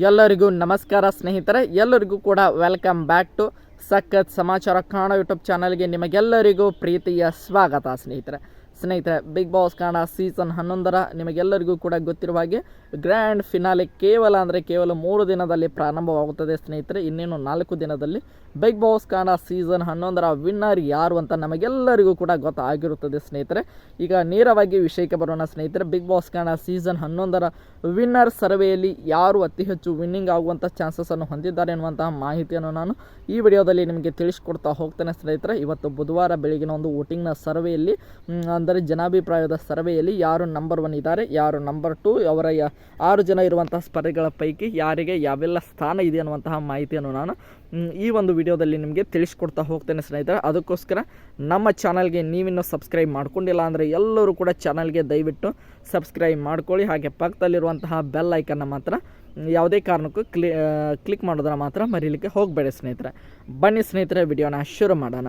ಎಲ್ಲರಿಗೂ ನಮಸ್ಕಾರ ಸ್ನೇಹಿತರೆ, ಎಲ್ಲರಿಗೂ ಕೂಡ ವೆಲ್ಕಮ್ ಬ್ಯಾಕ್ ಟು ಸಖತ್ ಸಮಾಚಾರ ಕಾಣೋ ಯೂಟ್ಯೂಬ್ ಚಾನಲ್ಗೆ ನಿಮಗೆಲ್ಲರಿಗೂ ಪ್ರೀತಿಯ ಸ್ವಾಗತ ಸ್ನೇಹಿತರೆ. ಸ್ನೇಹಿತರೆ ಬಿಗ್ ಬಾಸ್ ಕನ್ನಡ ಸೀಸನ್ ಹನ್ನೊಂದರ ನಿಮಗೆಲ್ಲರಿಗೂ ಕೂಡ ಗೊತ್ತಿರುವ ಹಾಗೆ ಗ್ರ್ಯಾಂಡ್ ಫಿನಾಲೆ ಕೇವಲ ಅಂದರೆ ಕೇವಲ ಮೂರು ದಿನದಲ್ಲಿ ಪ್ರಾರಂಭವಾಗುತ್ತದೆ ಸ್ನೇಹಿತರೆ. ಇನ್ನೇನು ನಾಲ್ಕು ದಿನದಲ್ಲಿ ಬಿಗ್ ಬಾಸ್ ಕನ್ನಡ ಸೀಸನ್ ಹನ್ನೊಂದರ ವಿನ್ನರ್ ಯಾರು ಅಂತ ನಮಗೆಲ್ಲರಿಗೂ ಕೂಡ ಗೊತ್ತಾಗಿರುತ್ತದೆ ಸ್ನೇಹಿತರೆ. ಈಗ ನೇರವಾಗಿ ವಿಷಯಕ್ಕೆ ಬರೋಣ ಸ್ನೇಹಿತರೆ. ಬಿಗ್ ಬಾಸ್ ಕನ್ನಡ ಸೀಸನ್ ಹನ್ನೊಂದರ ವಿನ್ನರ್ ಸರ್ವೆಯಲ್ಲಿ ಯಾರು ಅತಿ ಹೆಚ್ಚು ವಿನ್ನಿಂಗ್ ಆಗುವಂಥ ಚಾನ್ಸಸನ್ನು ಹೊಂದಿದ್ದಾರೆ ಎನ್ನುವಂತಹ ಮಾಹಿತಿಯನ್ನು ನಾನು ಈ ವಿಡಿಯೋದಲ್ಲಿ ನಿಮಗೆ ತಿಳಿಸ್ಕೊಡ್ತಾ ಹೋಗ್ತೇನೆ ಸ್ನೇಹಿತರೆ. ಇವತ್ತು ಬುಧವಾರ ಬೆಳಗಿನ ಒಂದು ವೋಟಿಂಗ್ನ ಸರ್ವೆಯಲ್ಲಿ ಮ್, ಅಂದರೆ ಜನಾಭಿಪ್ರಾಯದ ಸರ್ವೆಯಲ್ಲಿ ಯಾರು ನಂಬರ್ ಒನ್ ಇದ್ದಾರೆ, ಯಾರು ನಂಬರ್ ಟು ಅವರ ಆರು ಜನ ಇರುವಂತಹ ಸ್ಪರ್ಧೆಗಳ ಪೈಕಿ ಯಾರಿಗೆ ಯಾವೆಲ್ಲ ಸ್ಥಾನ ಇದೆ ಅನ್ನುವಂತಹ ಮಾಹಿತಿಯನ್ನು ನಾನು ಈ ಒಂದು ವಿಡಿಯೋದಲ್ಲಿ ನಿಮಗೆ ತಿಳಿಸ್ಕೊಡ್ತಾ ಹೋಗ್ತೇನೆ ಸ್ನೇಹಿತರೆ. ಅದಕ್ಕೋಸ್ಕರ ನಮ್ಮ ಚಾನಲ್ಗೆ ನೀವಿನ್ನೂ ಸಬ್ಸ್ಕ್ರೈಬ್ ಮಾಡ್ಕೊಂಡಿಲ್ಲ ಅಂದರೆ ಎಲ್ಲರೂ ಕೂಡ ಚಾನಲ್ಗೆ ದಯವಿಟ್ಟು ಸಬ್ಸ್ಕ್ರೈಬ್ ಮಾಡ್ಕೊಳ್ಳಿ. ಹಾಗೆ ಪಕ್ಕದಲ್ಲಿರುವಂತಹ ಬೆಲ್ ಐಕನ್ನ ಮಾತ್ರ ಯಾವುದೇ ಕಾರಣಕ್ಕೂ ಕ್ಲಿ ಕ್ಲಿಕ್ ಮಾಡೋದನ್ನು ಮಾತ್ರ ಮರೀಲಿಕ್ಕೆ ಹೋಗಬೇಡಿ ಸ್ನೇಹಿತರೆ. ಬನ್ನಿ ಸ್ನೇಹಿತರೆ, ವಿಡಿಯೋನ ಶುರು ಮಾಡೋಣ.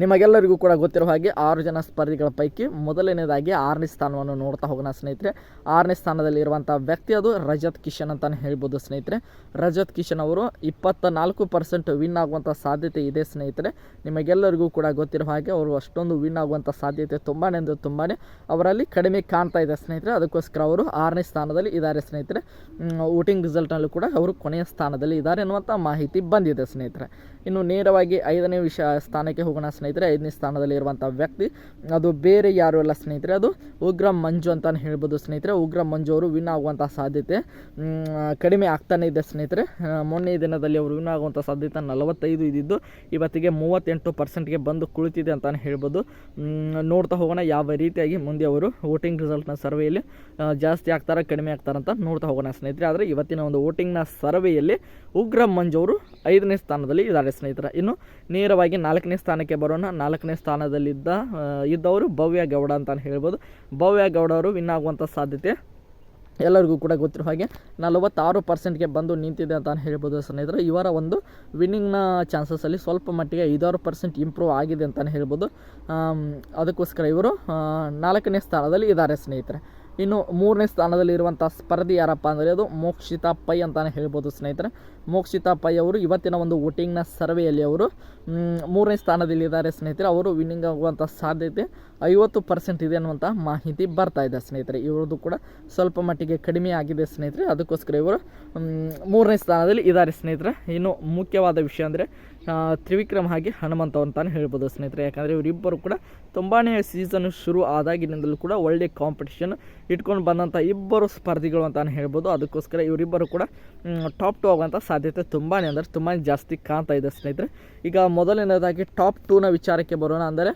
ನಿಮಗೆಲ್ಲರಿಗೂ ಕೂಡ ಗೊತ್ತಿರೋ ಹಾಗೆ ಆರು ಜನ ಸ್ಪರ್ಧಿಗಳ ಪೈಕಿ ಮೊದಲನೇದಾಗಿ ಆರನೇ ಸ್ಥಾನವನ್ನು ನೋಡ್ತಾ ಹೋಗೋಣ ಸ್ನೇಹಿತರೆ. ಆರನೇ ಸ್ಥಾನದಲ್ಲಿ ಇರುವಂಥ ವ್ಯಕ್ತಿ ಅದು ರಜತ್ ಕಿಶನ್ ಅಂತಲೇ ಹೇಳ್ಬೋದು ಸ್ನೇಹಿತರೆ. ರಜತ್ ಕಿಶನ್ ಅವರು ಇಪ್ಪತ್ತ ನಾಲ್ಕು ಪರ್ಸೆಂಟ್ ವಿನ್ ಆಗುವಂಥ ಸಾಧ್ಯತೆ ಇದೆ ಸ್ನೇಹಿತರೆ. ನಿಮಗೆಲ್ಲರಿಗೂ ಕೂಡ ಗೊತ್ತಿರೋ ಹಾಗೆ ಅವರು ಅಷ್ಟೊಂದು ವಿನ್ ಆಗುವಂಥ ಸಾಧ್ಯತೆ ತುಂಬಾ ಅಂದರೆ ತುಂಬಾ ಅವರಲ್ಲಿ ಕಡಿಮೆ ಕಾಣ್ತಾ ಇದೆ ಸ್ನೇಹಿತರೆ. ಅದಕ್ಕೋಸ್ಕರ ಅವರು ಆರನೇ ಸ್ಥಾನದಲ್ಲಿ ಇದ್ದಾರೆ ಸ್ನೇಹಿತರೆ. ವೋಟಿಂಗ್ ರಿಸಲ್ಟ್ನಲ್ಲೂ ಕೂಡ ಅವರು ಕೊನೆಯ ಸ್ಥಾನದಲ್ಲಿ ಇದ್ದಾರೆ ಅನ್ನುವಂಥ ಮಾಹಿತಿ ಬಂದಿದೆ ಸ್ನೇಹಿತರೆ. ಇನ್ನು ನೇರವಾಗಿ ಐದನೇ ವಿಷ ಸ್ಥಾನಕ್ಕೆ ಹೋಗೋಣ ಸ್ನೇಹಿತರೆ, ಐದನೇ ಸ್ಥಾನದಲ್ಲಿ ಇರುವಂಥ ವ್ಯಕ್ತಿ. ಅದು ಬೇರೆ ಯಾರು ಅಲ್ಲ ಸ್ನೇಹಿತರೆ, ಅದು ಉಗ್ರ ಮಂಜು ಅಂತಲೇ ಹೇಳ್ಬೋದು ಸ್ನೇಹಿತರೆ. ಉಗ್ರ ಮಂಜು ಅವರು ವಿನ್ ಆಗುವಂಥ ಸಾಧ್ಯತೆ ಕಡಿಮೆ ಆಗ್ತಾನೆ ಇದೆ ಸ್ನೇಹಿತರೆ. ಮೊನ್ನೆ ದಿನದಲ್ಲಿ ಅವರು ವಿನ್ ಆಗುವಂಥ ಸಾಧ್ಯತೆ ನಲವತ್ತೈದು ಇದ್ದಿದ್ದು, ಇವತ್ತಿಗೆ ಮೂವತ್ತೆಂಟು ಪರ್ಸೆಂಟ್ಗೆ ಬಂದು ಕುಳಿತಿದೆ ಅಂತಲೇ ಹೇಳ್ಬೋದು. ನೋಡ್ತಾ ಹೋಗೋಣ ಯಾವ ರೀತಿಯಾಗಿ ಮುಂದೆ ಅವರು ವೋಟಿಂಗ್ ರಿಸಲ್ಟ್ನ ಸರ್ವೆಯಲ್ಲಿ ಜಾಸ್ತಿ ಆಗ್ತಾರಾ, ಕಡಿಮೆ ಆಗ್ತಾರಂತ ನೋಡ್ತಾ ಹೋಗೋಣ ಸ್ನೇಹಿತರೆ. ಆದರೆ ಇವತ್ತಿನ ಒಂದು ವೋಟಿಂಗ್ನ ಸರ್ವೆಯಲ್ಲಿ ಉಗ್ರ ಮಂಜು ಅವರು ಐದನೇ ಸ್ಥಾನದಲ್ಲಿ ಇದ್ದಾರೆ ಸ್ನೇಹಿತರೆ. ಇನ್ನು ನೇರವಾಗಿ ನಾಲ್ಕನೇ ಸ್ಥಾನಕ್ಕೆ ಬರೋಣ ನಾಲ್ಕನೇ ಸ್ಥಾನದಲ್ಲಿದ್ದ ಇದ್ದವರು ಭವ್ಯ ಗೌಡ ಅಂತ ಹೇಳ್ಬೋದು. ಭವ್ಯ ಗೌಡ ಅವರು ವಿನ್ ಆಗುವಂಥ ಸಾಧ್ಯತೆ ಎಲ್ಲರಿಗೂ ಕೂಡ ಗೊತ್ತಿರೋ ಹಾಗೆ ನಲವತ್ತಾರು ಪರ್ಸೆಂಟ್ಗೆ ಬಂದು ನಿಂತಿದೆ ಅಂತ ಹೇಳ್ಬೋದು ಸ್ನೇಹಿತರೆ. ಇವರ ಒಂದು ವಿನ್ನಿಂಗ್ನ ಚಾನ್ಸಸಲ್ಲಿ ಸ್ವಲ್ಪ ಮಟ್ಟಿಗೆ ಐದಾರು ಪರ್ಸೆಂಟ್ ಇಂಪ್ರೂವ್ ಆಗಿದೆ ಅಂತಲೇ ಹೇಳ್ಬೋದು. ಅದಕ್ಕೋಸ್ಕರ ಇವರು ನಾಲ್ಕನೇ ಸ್ಥಾನದಲ್ಲಿ ಇದ್ದಾರೆ ಸ್ನೇಹಿತರೆ. ಇನ್ನು ಮೂರನೇ ಸ್ಥಾನದಲ್ಲಿ ಇರುವಂಥ ಸ್ಪರ್ಧಿ ಯಾರಪ್ಪ ಅಂದರೆ ಅದು ಮೋಕ್ಷಿತಾ ಪೈ ಅಂತಲೇ ಹೇಳ್ಬೋದು ಸ್ನೇಹಿತರೆ. ಮೋಕ್ಷಿತಾ ಪೈ ಅವರು ಇವತ್ತಿನ ಒಂದು ವೋಟಿಂಗ್ನ ಸರ್ವೆಯಲ್ಲಿ ಅವರು ಮೂರನೇ ಸ್ಥಾನದಲ್ಲಿದ್ದಾರೆ ಸ್ನೇಹಿತರೆ. ಅವರು ವಿನ್ನಿಂಗ್ ಆಗುವಂಥ ಸಾಧ್ಯತೆ ಐವತ್ತು ಪರ್ಸೆಂಟ್ ಇದೆ ಅನ್ನುವಂಥ ಮಾಹಿತಿ ಬರ್ತಾ ಇದೆ ಸ್ನೇಹಿತರೆ. ಇವ್ರದ್ದು ಕೂಡ ಸ್ವಲ್ಪ ಮಟ್ಟಿಗೆ ಕಡಿಮೆ ಆಗಿದೆ ಸ್ನೇಹಿತರೆ. ಅದಕ್ಕೋಸ್ಕರ ಇವರು ಮೂರನೇ ಸ್ಥಾನದಲ್ಲಿ ಇದ್ದಾರೆ ಸ್ನೇಹಿತರೆ. ಇನ್ನು ಮುಖ್ಯವಾದ ವಿಷಯ ಅಂದರೆ ತ್ರಿವಿಕ್ರಮ್ ಹಾಗೆ ಹನುಮಂತ ಅಂತಾನೆ ಹೇಳ್ಬೋದು ಸ್ನೇಹಿತರೆ. ಯಾಕಂದರೆ ಇವರಿಬ್ಬರು ಕೂಡ ತುಂಬಾ ಸೀಸನ್ ಶುರು ಆದಾಗಿನಿಂದಲೂ ಕೂಡ ಒಳ್ಳೆ ಕಾಂಪಿಟೇಷನ್ ಇಟ್ಕೊಂಡು ಬಂದಂಥ ಇಬ್ಬರು ಸ್ಪರ್ಧಿಗಳು ಅಂತಾನೆ ಹೇಳ್ಬೋದು. ಅದಕ್ಕೋಸ್ಕರ ಇವರಿಬ್ಬರು ಕೂಡ ಟಾಪ್ ಟು ಆಗುವಂಥ ಸಾಧ್ಯತೆ ತುಂಬಾ ಅಂದರೆ ತುಂಬಾ ಜಾಸ್ತಿ ಕಾಣ್ತಾ ಇದೆ ಸ್ನೇಹಿತರೆ. ಈಗ ಮೊದಲನೇದಾಗಿ ಟಾಪ್ ಟೂನ ವಿಚಾರಕ್ಕೆ ಬರೋಣ ಅಂದರೆ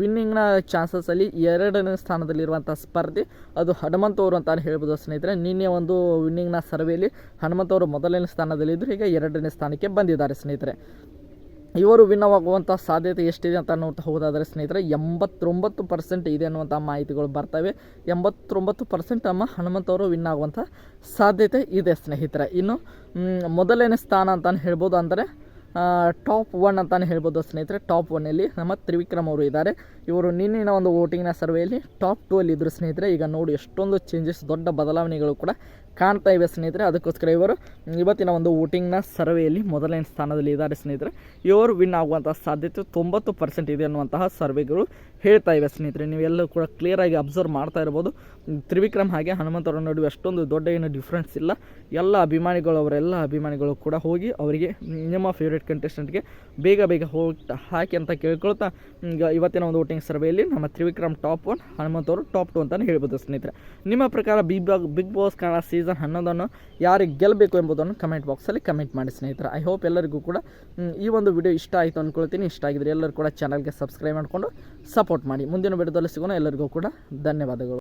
ವಿನ್ನಿಂಗ್ನ ಚಾನ್ಸಸಲ್ಲಿ ಎರಡನೇ ಸ್ಥಾನದಲ್ಲಿರುವಂಥ ಸ್ಪರ್ಧಿ ಅದು ಹನುಮಂತ ಅವರು ಅಂತಾನೆ ಹೇಳ್ಬೋದು ಸ್ನೇಹಿತರೆ. ನಿನ್ನೆ ಒಂದು ವಿನ್ನಿಂಗ್ನ ಸರ್ವೆಯಲ್ಲಿ ಹನುಮಂತ ಅವರು ಮೊದಲನೇ ಸ್ಥಾನದಲ್ಲಿದ್ದರು ಈಗ ಎರಡನೇ ಸ್ಥಾನಕ್ಕೆ ಬಂದಿದ್ದಾರೆ ಸ್ನೇಹಿತರೆ. ಇವರು ವಿನ್ ಆಗುವಂಥ ಸಾಧ್ಯತೆ ಎಷ್ಟಿದೆ ಅಂತ ನೋಡ್ತಾ ಹೋಗೋದಾದರೆ ಸ್ನೇಹಿತರೆ, ಎಂಬತ್ತೊಂಬತ್ತು ಪರ್ಸೆಂಟ್ ಇದೆ ಅನ್ನುವಂಥ ಮಾಹಿತಿಗಳು ಬರ್ತವೆ. ಎಂಬತ್ತೊಂಬತ್ತು ಪರ್ಸೆಂಟ್ ನಮ್ಮ ಹನುಮಂತವರು ವಿನ್ ಆಗುವಂಥ ಸಾಧ್ಯತೆ ಇದೆ ಸ್ನೇಹಿತರೆ. ಇನ್ನು ಮೊದಲನೇ ಸ್ಥಾನ ಅಂತಲೇ ಹೇಳ್ಬೋದು ಅಂದರೆ ಟಾಪ್ ಒನ್ ಅಂತಲೇ ಹೇಳ್ಬೋದು ಸ್ನೇಹಿತರೆ. ಟಾಪ್ ಒನ್ನಲ್ಲಿ ನಮ್ಮ ತ್ರಿವಿಕ್ರಮ್ ಅವರು ಇದ್ದಾರೆ. ಇವರು ನಿನ್ನಿನ ಒಂದು ವೋಟಿಂಗ್ನ ಸರ್ವೆಯಲ್ಲಿ ಟಾಪ್ ಟೂ ಅಲ್ಲಿ ಇದ್ದರು ಸ್ನೇಹಿತರೆ. ಈಗ ನೋಡಿ, ಎಷ್ಟೊಂದು ಚೇಂಜಸ್ ದೊಡ್ಡ ಬದಲಾವಣೆಗಳು ಕೂಡ ಕಾಣ್ತಾ ಇವೆ ಸ್ನೇಹಿತರೆ, ಅದಕ್ಕೋಸ್ಕರ ಇವರು ಇವತ್ತಿನ ಒಂದು ವೋಟಿಂಗ್ನ ಸರ್ವೆಯಲ್ಲಿ ಮೊದಲನೇ ಸ್ಥಾನದಲ್ಲಿ ಇದ್ದಾರೆ ಸ್ನೇಹಿತರೆ. ಇವರು ವಿನ್ ಆಗುವಂಥ ಸಾಧ್ಯತೆ ತೊಂಬತ್ತು ಪರ್ಸೆಂಟ್ ಇದೆ ಅನ್ನುವಂತಹ ಸರ್ವೆಗಳು ಹೇಳ್ತಾ ಇವೆ ಸ್ನೇಹಿತರೆ. ನೀವೆಲ್ಲರೂ ಕೂಡ ಕ್ಲಿಯರಾಗಿ ಅಬ್ಸರ್ವ್ ಮಾಡ್ತಾ ಇರ್ಬೋದು ತ್ರಿವಿಕ್ರಮ್ ಹಾಗೆ ಹನುಮಂತರ ನಡುವೆ ಅಷ್ಟೊಂದು ದೊಡ್ಡ ಏನು ಡಿಫ್ರೆನ್ಸ್ ಇಲ್ಲ. ಎಲ್ಲ ಅಭಿಮಾನಿಗಳು, ಅವರೆಲ್ಲ ಅಭಿಮಾನಿಗಳು ಕೂಡ ಹೋಗಿ ಅವರಿಗೆ ನಿಮ್ಮ ಫೇವ್ರೇಟ್ ಕಂಟೆಸ್ಟೆಂಟ್ಗೆ ಬೇಗ ಬೇಗ ಹೋಗಿ ಹಾಕಿ ಅಂತ ಕೇಳ್ಕೊಳ್ತಾ, ಈಗ ಇವತ್ತಿನ ಒಂದು ವೋಟಿಂಗ್ ಸರ್ವೆಯಲ್ಲಿ ನಮ್ಮ ತ್ರಿವಿಕ್ರಮ್ ಟಾಪ್ ಒನ್ ಹನುಮಂತವರು ಟಾಪ್ ಟು ಅಂತಲೇ ಹೇಳ್ಬೋದು ಸ್ನೇಹಿತರೆ. ನಿಮ್ಮ ಪ್ರಕಾರ Bigg bag Bigg Boss Kannada season ಹನ್ನೊಂದನ್ನು ಯಾರಿಗೆ ಗೆಲ್ಲಬೇಕು ಎಂಬುದನ್ನು ಕಮೆಂಟ್ ಬಾಕ್ಸಲ್ಲಿ ಕಮೆಂಟ್ ಮಾಡಿ ಸ್ನೇಹಿತರೆ. ಐ ಹೋಪ್ ಎಲ್ಲರಿಗೂ ಕೂಡ ಈ ಒಂದು ವಿಡಿಯೋ ಇಷ್ಟ ಆಯಿತು ಅಂದ್ಕೊಳ್ತೀನಿ ಇಷ್ಟ ಆಗಿದ್ರೆ ಎಲ್ಲರೂ ಕೂಡ ಚಾನಲ್ಗೆ ಸಬ್ಸ್ಕ್ರೈಬ್ ಮಾಡಿಕೊಂಡು ಸಪೋರ್ಟ್ ಮಾಡಿ. ಮುಂದಿನ ವಿಡಿಯೋದಲ್ಲಿ ಸಿಗೋಣ. ಎಲ್ಲರಿಗೂ ಕೂಡ ಧನ್ಯವಾದಗಳು.